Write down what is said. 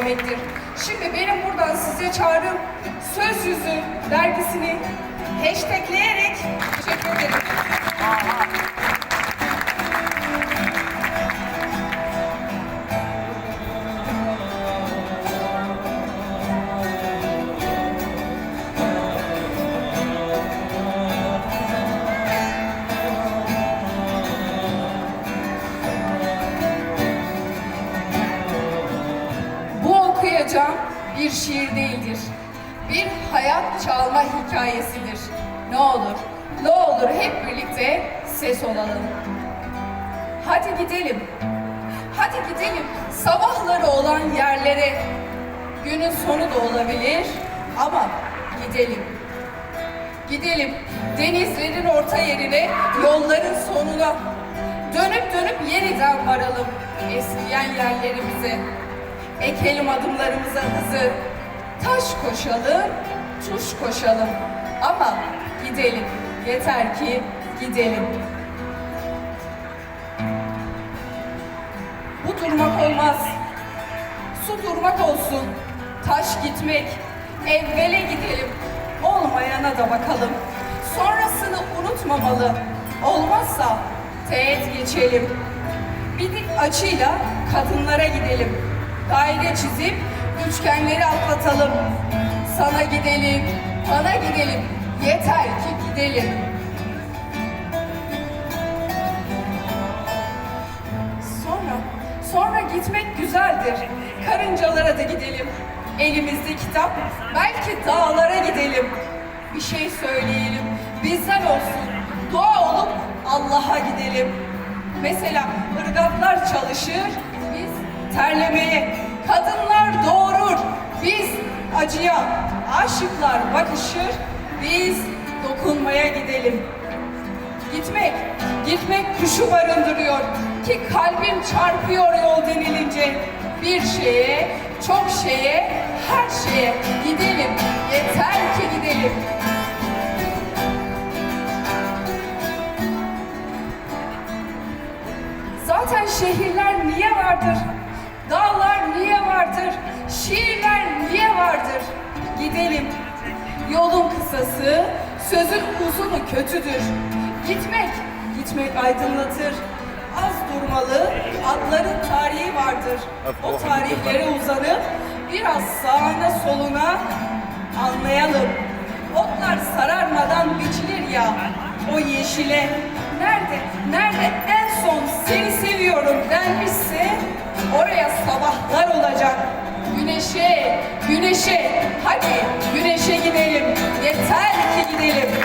demektir. Şimdi benim buradan size çağrım Söz Yüzü dergisini hashtagleyerek teşekkür ederim. Okuyacağım bir şiir değildir. Bir hayat çalma hikayesidir. Ne olur, ne olur hep birlikte ses olalım. Hadi gidelim. Hadi gidelim sabahları olan yerlere. Günün sonu da olabilir ama gidelim. Gidelim denizlerin orta yerine, yolların sonuna. Dönüp dönüp yeniden varalım eskiyen yerlerimize. Ekelim adımlarımıza hızı. Taş koşalım, tuş koşalım. Ama gidelim. Yeter ki gidelim. Bu durmak olmaz. Su durmak olsun. Taş gitmek. Evvele gidelim. Olmayana da bakalım. Sonrasını unutmamalı. Olmazsa teğet geçelim. Bir açıyla kadınlara gidelim. Daire çizip üçgenleri atlatalım. Sana gidelim, bana gidelim. Yeter ki gidelim. Sonra, sonra gitmek güzeldir. Karıncalara da gidelim. Elimizde kitap, belki dağlara gidelim. Bir şey söyleyelim, bizden olsun. Dua olup Allah'a gidelim. Mesela ırgatlar çalışır, terlemeye. Kadınlar doğurur, biz acıya. Aşıklar bakışır, biz dokunmaya gidelim. Gitmek, gitmek kuşu barındırıyor ki kalbim çarpıyor yol denilince. Bir şeye, çok şeye, her şeye gidelim. Yeter ki gidelim. Zaten şehirler niye vardır? Şiirler niye vardır? Gidelim. Yolun kısası, sözün uzunu kötüdür. Gitmek, gitmek aydınlatır. Az durmalı, adların tarihi vardır. O tarihlere uzanıp biraz sağına soluna anlayalım. Otlar sararmadan biçilir ya o yeşile. Nerede, nerede en son seni seviyorum denmişse oraya sabahlar olacak. Güneşe, güneşe, hadi güneşe gidelim. Yeter ki gidelim.